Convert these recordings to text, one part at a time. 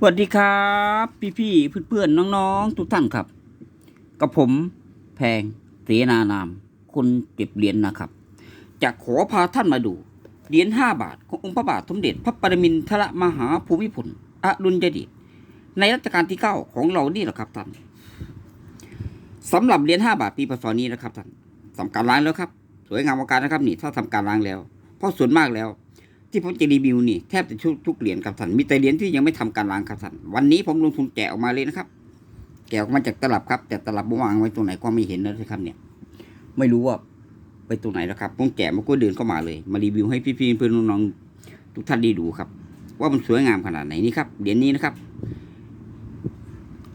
สวัสดีครับ พี่พี่ๆเพื่อนๆน้องๆ ทุกท่านครับ กับผมแพงเสนานาม คนเก็บเหรียญนะครับ จะขอพาท่านมาดู เหรียญห้าบาทขององค์พระบาทสมเด็จพระปรมินทรมหาภูมิพลอดุลยเดชในรัชกาลที่เก้าของเรานี่แหละครับท่านสำหรับเหรียญห้าบาทปีพศนี้นะครับท่านทำการล้างแล้วครับ สวยงามอลังการนะครับนี่ถ้าทำการล้างแล้ว เพราะส่วนมากแล้ว ที่ผมจะรีวิวนี่แทบจะทุกทุกเหรียญครับท่านมีแต่เหรียญที่ยังไม่ทำการล้างครับท่านวันนี้ผมลงทุนแกะออกมาเลยนะครับ แกะออกมาจากตลับครับแต่ตลับวางไว้ตรงไหนก็ไม่เห็นนะครับเนี่ย ไม่รู้ว่าไปตรงไหนแล้วครับผมแกะมันก็เดินเข้ามาเลย มารีวิวให้พี่ๆเพื่อนๆน้องๆทุกท่านได้ดูครับ ว่ามันสวยงามขนาดไหนนี่ครับเหรียญนี้นะครับ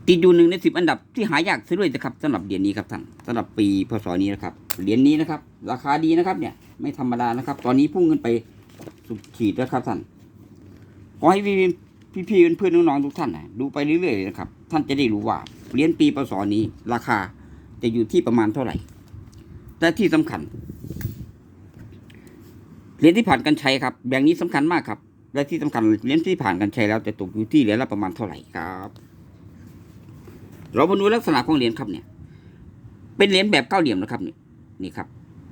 ติดอยู่หนึ่งในสิบอันดับที่หายากซะด้วยนะครับสำหรับเหรียญนี้ครับท่านสำหรับปีพศนี้นะครับเหรียญนี้นะครับ ราคาดีนะครับ เนี่ย ไม่ธรรมดานะครับ ตอนนี้พุ่งขึ้นไป สุดขีดแล้วครับท่านขอให้พี่พี่พี่ๆเพื่อนๆน้องๆทุกท่านนะดูไปเรื่อยๆนะครับ ท่านจะได้รู้ว่าเหรียญปีพศนี้ ราคาจะอยู่ที่ประมาณเท่าไหร่และที่สำคัญเหรียญที่ผ่านการใช้ครับแบ่งนี้สำคัญมากครับ และที่สำคัญเหรียญที่ผ่านการใช้แล้วจะตกอยู่ที่เหรียญละประมาณเท่าไหร่ครับ เรามาดูลักษณะของเหรียญครับเนี่ย เป็นเหรียญแบบเก้าเหลี่ยมนะครับนี่นี่ครับ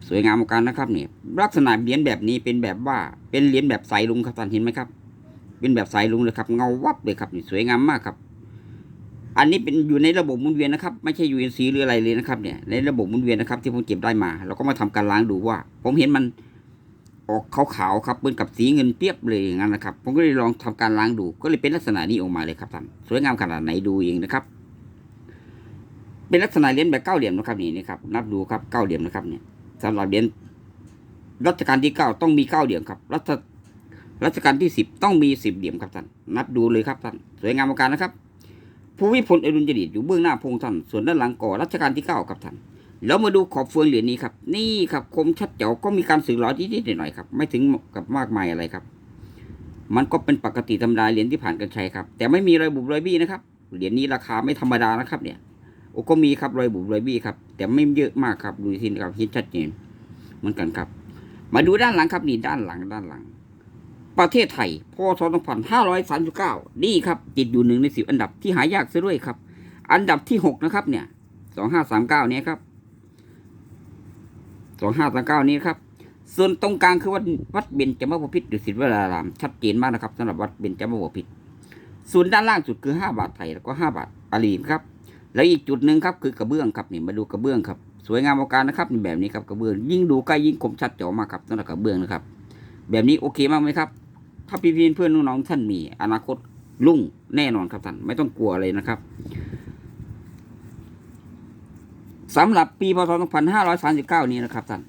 สวยงามเหมือนกันนะครับเนี่ยลักษณะเหรียญแบบนี้เป็นแบบว่าเป็นเหรียญแบบสายลุงครับท่านเห็นไหมครับ เป็นแบบสายลุงเลยครับ เงาวับเลยครับนี่สวยงามมากครับ อันนี้เป็นอยู่ในระบบหมุนเวียนนะครับ ไม่ใช่ยูเอ็นซีหรืออะไรเลยนะครับเนี่ยในระบบหมุนเวียนนะครับ ที่ผมเก็บได้มา เราก็มาทำการล้างดูว่า ผมเห็นมันออกขาวๆครับเหมือนกับสีเงินเปียบเลยอย่างนั้นนะครับ ผมก็เลยลองทำการล้างดู ก็เลยเป็นลักษณะนี้ออกมาเลยครับท่านสวยงามขนาดไหนดูเองนะครับ เป็นลักษณะเหรียญแบบเก้าเหลี่ยมนะครับนี่นะครับนับดูครับเก้าเหลี่ยมนะครับเนี่ย สำหรับเหรียญรัชกาลที่เก้าต้องมีเก้าเหลี่ยมครับ รัชรัชกาลที่สิบต้องมีสิบเหลี่ยมครับท่าน นับดูเลยครับท่าน สวยงามมากนะครับภูมิพลอดุลยเดชอยู่เบื้องหน้าพงท่าน ส่วนด้านหลังก่อรัชกาลที่เก้าครับท่าน แล้วมาดูขอบเฟืองเหรียญนี้ครับ นี่ครับคมชัดเจ๋วก็มีการสื่อหลอนิดๆหน่อยๆครับ ไม่ถึงกับมากมายอะไรครับ มันก็เป็นปกติธรรมดาเหรียญที่ผ่านการใช้ครับ แต่ไม่มีรอยบุบรอยบี้นะครับ เหรียญนี้ราคาไม่ธรรมดานะครับเนี่ย โอ้ก็มีครับรอยบุบรอยบี้ครับ แต่ไม่เยอะมากครับดูที่นี่ครับเห็นชัดเจนเหมือนกันครับ มาดูด้านหลังครับนี่ด้านหลังด้านหลัง ประเทศไทยพศ2539นี่ครับติดอยู่หนึ่งในสิบอันดับที่หายากซะด้วยครับ อันดับที่หกนะครับ เนี่ย2539เนี่ยครับ2539นี้ครับส่วนตรงกลางคือวัดวัดเบญจมบพิตรดุสิตวราราม ชัดเจนมากนะครับสำหรับวัดเบญจมบพิตรส่วนด้านล่างสุดคือห้าบาทไทยแล้วก็ห้าบาทปารีนครับ แล้วอีกจุดหนึ่งครับคือกระเบื้องครับนี่มาดูกระเบื้องครับสวยงามอลังการนะครับนี่แบบนี้ครับกระเบื้องยิ่งดูใกล้ยิ่งคมชัดเจ๋วมากครับสำหรับกระเบื้องนะครับ แบบนี้โอเคมากไหมครับ ถ้าพี่พี่เพื่อนน้องท่านมีอนาคตรุ่งแน่นอนครับท่านไม่ต้องกลัวเลยนะครับสำหรับปีพศ 2539 นี้นะครับท่าน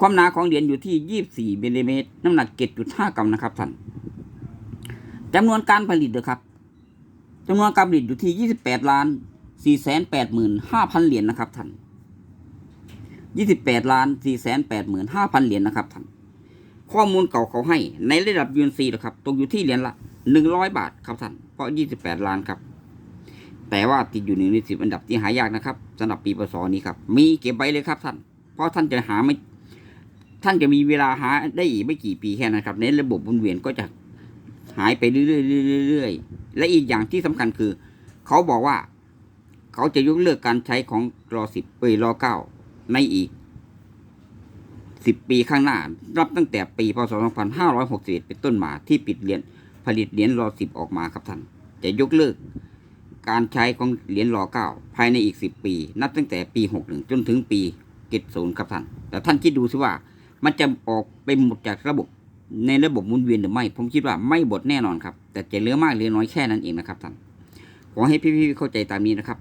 ความหนาของเหรียญอยู่ที่ 24มิลลิเมตรน้ำหนัก 7.5 กรัมนะครับท่านจำนวนการผลิตนะครับจำนวนการผลิตอยู่ที่ 28 ล้าน 485,000เหรียญนะครับท่าน28ล้าน485,000เหรียญนะครับท่านข้อมูลเก่าเขาให้ในระดับ UNC นะครับตกอยู่ที่เหรียญละ100บาทครับท่านเพราะ28ล้านครับ แต่ว่าติดอยู่หนึ่งในสิบอันดับที่หายากนะครับสำหรับปีพศนี้ครับ มีเก็บไว้เลยครับท่าน เพราะท่านจะหาไม่ท่านจะมีเวลาหาได้อีกไม่กี่ปีแค่นั้นครับ ในระบบหมุนเวียนก็จะหายไปเรื่อยๆเรื่อยๆและอีกอย่างที่สำคัญคือ เขาบอกว่า เขาจะยกเลิกการใช้ของรอสิบเอยรอเก้าในอีกสิบปีข้างหน้า รับตั้งแต่ปีพศ2561 เป็นต้นมาที่ปิดเหรียญผลิตเหรียญรอสิบออกมาครับท่าน จะยกเลิกการใช้ของเหรียญรอเก้าภายในอีกสิบปี นับตั้งแต่ปีหกหนึ่งจนถึงปีเจ็ดศูนย์ครับท่าน แต่ท่านคิดดูสิว่ามันจะออกไปหมดจากระบบในระบบมุนเวียนหรือไม่ ผมคิดว่าไม่หมดแน่นอนครับ แต่จะเหลือมากเหลือน้อยแค่นั้นเองนะครับท่าน ขอให้พี่ๆเข้าใจตามนี้นะครับ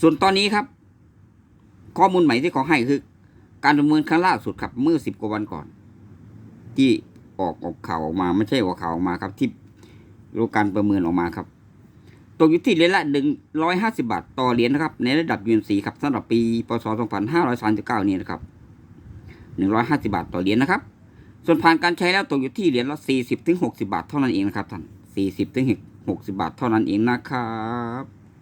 ส่วนตอนนี้ครับ ข้อมูลใหม่ที่ขอให้คือ การประเมินครั้งล่าสุดครับเมื่อสิบกว่าวันก่อน ที่ออกออกข่าวออกมาไม่ใช่ออกข่าวออกมาครับ ที่รู้การประเมินออกมาครับตกอยู่ที่เหรียญละหนึ่งร้อยห้าสิบาทต่อเหรียญนะครับ ในระดับ UNC ครับสำหรับปีพศสองพันห้าร้อยสามสิบเก้านี้นะครับหนึ่งร้อยห้าสิบาทต่อเหรียญนะครับ ส่วนผ่านการใช้แล้วตกอยู่ที่เหรียญละสี่สิบถึงหกสิบาทเท่านั้นเองนะครับท่านสี่สิบถึงหกสิบาทเท่านั้นเองนะครับ